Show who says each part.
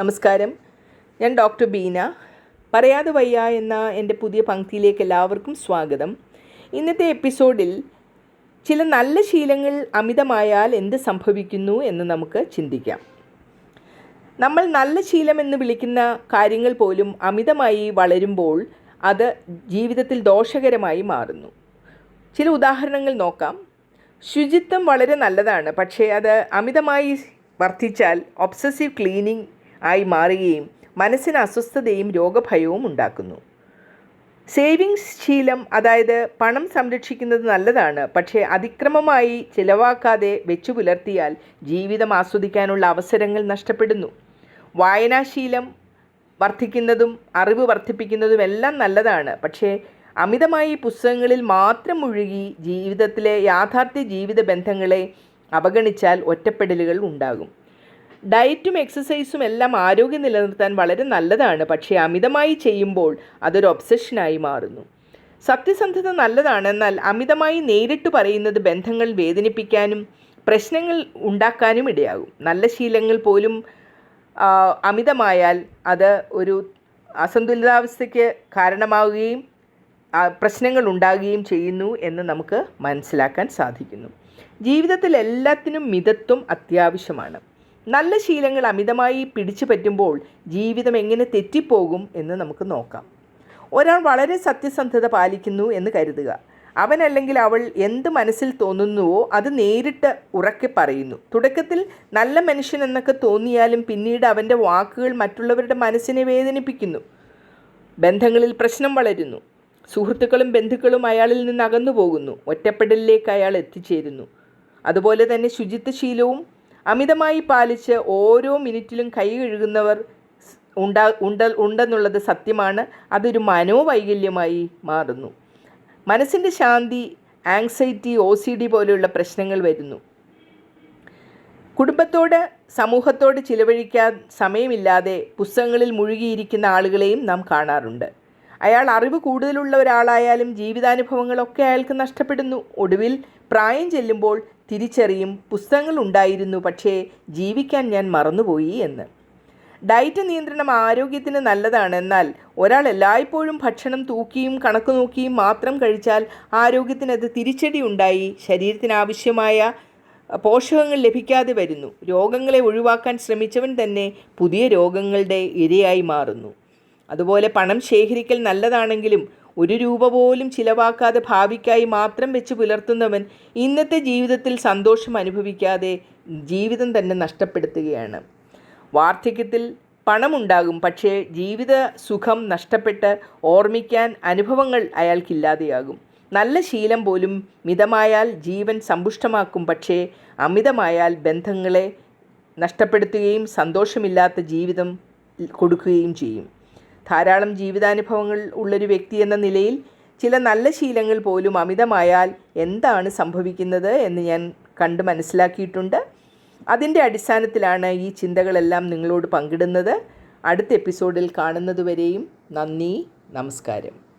Speaker 1: നമസ്കാരം. ഞാൻ ഡോക്ടർ ബീന. പറയാതെ വയ്യ എന്ന എന്റെ പുതിയ പങ്ക്തിയിലേക്ക് എല്ലാവർക്കും സ്വാഗതം. ഇന്നത്തെ എപ്പിസോഡിൽ ചില നല്ല ശീലങ്ങൾ അമിതമായാൽ എന്ത് സംഭവിക്കുന്നു എന്ന് നമുക്ക് ചിന്തിക്കാം. നമ്മൾ നല്ല ശീലം എന്ന് വിളിക്കുന്ന കാര്യങ്ങൾ പോലും അമിതമായി വളരുമ്പോൾ അത് ജീവിതത്തിൽ ദോഷകരമായി മാറുന്നു. ചില ഉദാഹരണങ്ങൾ നോക്കാം. ശുചിത്വം വളരെ നല്ലതാണ്. പക്ഷേ അത് അമിതമായി വർദ്ധിച്ചാൽ ഒബ്സസീവ് ക്ലീനിങ് ആയി മനസ്സിന് അസ്വസ്ഥതയും രോഗഭയവും ഉണ്ടാക്കുന്നു. സേവിങ്സ് ശീലം അതായത് പണം സംരക്ഷിക്കുന്നത് നല്ലതാണ്. പക്ഷേ അതിക്രമമായി ചിലവാക്കാതെ വെച്ചു പുലർത്തിയാൽ ജീവിതം ആസ്വദിക്കാനുള്ള അവസരങ്ങൾ നഷ്ടപ്പെടുന്നു. വായനാശീലം വർദ്ധിക്കുന്നതും അറിവ് വർദ്ധിപ്പിക്കുന്നതും എല്ലാം നല്ലതാണ്. പക്ഷേ അമിതമായി പുസ്തകങ്ങളിൽ മാത്രം മുഴുകി ജീവിതത്തിലെ യാഥാർത്ഥ്യ ജീവിത ബന്ധങ്ങളെ അവഗണിച്ചാൽ ഒറ്റപ്പെടലുകൾ ഉണ്ടാകും. ഡയറ്റും എക്സസൈസും എല്ലാം ആരോഗ്യം നിലനിർത്താൻ വളരെ നല്ലതാണ്. പക്ഷേ അമിതമായി ചെയ്യുമ്പോൾ അതൊരു ഒബ്സഷനായി മാറുന്നു. സത്യസന്ധത നല്ലതാണ് എന്നാൽ അമിതമായി നേരിട്ട് പറയുന്നത് ബന്ധങ്ങൾ വേദനിപ്പിക്കാനും പ്രശ്നങ്ങൾ ഉണ്ടാക്കാനും ഇടയാകും. നല്ല ശീലങ്ങൾ പോലും അമിതമായാൽ അത് ഒരു അസന്തുലിതാവസ്ഥയ്ക്ക് കാരണമാവുകയും പ്രശ്നങ്ങൾ ഉണ്ടാകുകയും ചെയ്യുന്നു എന്ന് നമുക്ക് മനസ്സിലാക്കാൻ സാധിക്കുന്നു. ജീവിതത്തിൽ എല്ലാത്തിനും മിതത്വം അത്യാവശ്യമാണ്. നല്ല ശീലങ്ങൾ അമിതമായി പിടിച്ചു പറ്റുമ്പോൾ ജീവിതം എങ്ങനെ തെറ്റിപ്പോകും എന്ന് നമുക്ക് നോക്കാം. ഒരാൾ വളരെ സത്യസന്ധത പാലിക്കുന്നു എന്ന് കരുതുക. അവൻ അല്ലെങ്കിൽ അവൾ എന്ത് മനസ്സിൽ തോന്നുന്നുവോ അത് നേരിട്ട് ഉറക്കെ പറയുന്നു. തുടക്കത്തിൽ നല്ല മനുഷ്യൻ എന്നൊക്കെ തോന്നിയാലും പിന്നീട് അവന്റെ വാക്കുകൾ മറ്റുള്ളവരുടെ മനസ്സിനെ വേദനിപ്പിക്കുന്നു. ബന്ധങ്ങളിൽ പ്രശ്നം വളരുന്നു. സുഹൃത്തുക്കളും ബന്ധുക്കളും അയാളിൽ നിന്ന് അകന്നു പോകുന്നു ഒറ്റപ്പെടലിലേക്ക് അയാൾ എത്തിച്ചേരുന്നു. അതുപോലെ തന്നെ ശുചിത്വശീലവും അമിതമായി പാലിച്ച് ഓരോ മിനിറ്റിലും കൈ കഴുകുന്നവർ ഉണ്ടാ ഉണ്ട ഉണ്ടെന്നുള്ളത് സത്യമാണ്. അതൊരു മനോവൈകല്യമായി മാറുന്നു. മനസ്സിന്റെ ശാന്തി ആങ്സൈറ്റി ഒ സി ഡി പോലെയുള്ള പ്രശ്നങ്ങൾ വരുന്നു. കുടുംബത്തോട് സമൂഹത്തോട് ചിലവഴിക്കാൻ സമയമില്ലാതെ പുസ്തകങ്ങളിൽ മുഴുകിയിരിക്കുന്ന ആളുകളെയും നാം കാണാറുണ്ട്. അയാൾ അറിവ് കൂടുതലുള്ള ഒരാളായാലും ജീവിതാനുഭവങ്ങളൊക്കെ അയാൾക്ക് നഷ്ടപ്പെടുന്നു. ഒടുവിൽ പ്രായം ചെല്ലുമ്പോൾ തിരിച്ചറിയും പുസ്തകങ്ങൾ ഉണ്ടായിരുന്നു പക്ഷേ ജീവിക്കാൻ ഞാൻ മറന്നുപോയി എന്ന്. ഡയറ്റ് നിയന്ത്രണം ആരോഗ്യത്തിന് നല്ലതാണ്. എന്നാൽ ഒരാൾ എല്ലായ്പ്പോഴും ഭക്ഷണം തൂക്കിയും കണക്ക് നോക്കിയും മാത്രം കഴിച്ചാൽ ആരോഗ്യത്തിന് അത് തിരിച്ചടി ഉണ്ടായി. ശരീരത്തിനാവശ്യമായ പോഷകങ്ങൾ ലഭിക്കാതെ വരുന്നു. രോഗങ്ങളെ ഒഴിവാക്കാൻ ശ്രമിച്ചവൻ തന്നെ പുതിയ രോഗങ്ങളുടെ ഇരയായി മാറുന്നു. അതുപോലെ പണം ശേഖരിക്കൽ നല്ലതാണെങ്കിലും ഒരു രൂപ പോലും ചിലവാക്കാതെ ഭാവിക്കായി മാത്രം വെച്ച് പുലർത്തുന്നവൻ ഇന്നത്തെ ജീവിതത്തിൽ സന്തോഷം അനുഭവിക്കാതെ ജീവിതം തന്നെ നഷ്ടപ്പെടുത്തുകയാണ്. വാർദ്ധക്യത്തിൽ പണമുണ്ടാകും പക്ഷേ ജീവിത സുഖം നഷ്ടപ്പെട്ട് ഓർമ്മിക്കാൻ അനുഭവങ്ങൾ അയാൾക്കില്ലാതെയാകും. നല്ല ശീലം പോലും മിതമായാൽ ജീവൻ സമ്പുഷ്ടമാക്കും പക്ഷേ അമിതമായാൽ ബന്ധങ്ങളെ നഷ്ടപ്പെടുത്തുകയും സന്തോഷമില്ലാത്ത ജീവിതം കൊടുക്കുകയും ചെയ്യും. ധാരാളം ജീവിതാനുഭവങ്ങൾ ഉള്ളൊരു വ്യക്തി എന്ന നിലയിൽ ചില നല്ല ശീലങ്ങൾ പോലും അമിതമായാൽ എന്താണ് സംഭവിക്കുന്നത് എന്ന് ഞാൻ കണ്ട് മനസ്സിലാക്കിയിട്ടുണ്ട്. അതിന്റെ അടിസ്ഥാനത്തിലാണ് ഈ ചിന്തകളെല്ലാം നിങ്ങളോട് പങ്കിടുന്നത്. അടുത്ത എപ്പിസോഡിൽ കാണുന്നതുവരെയും നന്ദി നമസ്കാരം.